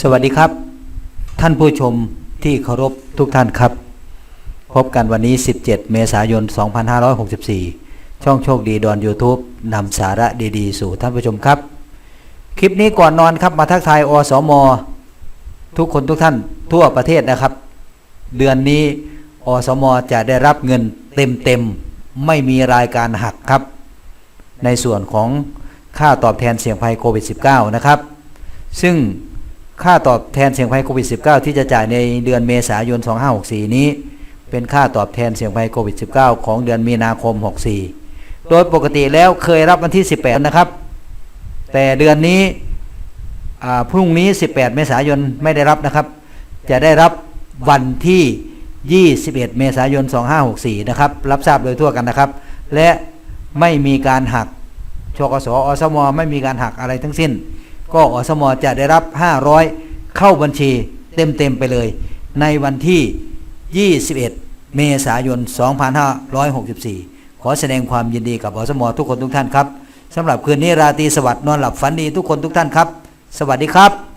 สวัสดีครับ ท่านผู้ชมที่เคารพทุกท่านครับ พบกันวันนี้ 17 เมษายน 2564 ช่องโชคดีดอน YouTube นำสาระดีๆ สู่ท่านผู้ชมครับ คลิปนี้ก่อนนอนครับมาทักทายอสม ทุกคนทุกท่านทั่วประเทศนะครับ เดือนนี้อสมจะได้รับเงินเต็มๆ ไม่มีรายการหักครับ ในส่วนของค่าตอบแทนเสี่ยงภัยโควิด -19 นะครับ ซึ่ง ค่าตอบแทนเสี่ยงภัยโควิด -19 ที่จะจ่ายในเดือนเมษายน 2564 นี้ เป็นค่าตอบแทนเสี่ยงภัยโควิด -19 ของเดือนมีนาคม 64 โดยปกติแล้วเคยรับวันที่ 18 นะครับ แต่เดือนนี้พรุ่งนี้ 18 เมษายนไม่ได้รับนะครับ จะได้รับวันที่ 21 เมษายน 2564 นะครับ รับทราบโดยทั่วกันนะครับ และไม่มีการหักชกสอสม ไม่มีการหักอะไรทั้งสิ้น ก็อสมจะได้รับ 500 เข้าบัญชีเต็มๆไปเลย ในวันที่ 21 เมษายน 2564 ขอแสดงความยินดีกับอสมทุกคนทุกท่านครับสำหรับคืนนี้ราตรีสวัสดิ์นอนหลับฝันดีทุกคนทุกท่านครับ สวัสดีครับ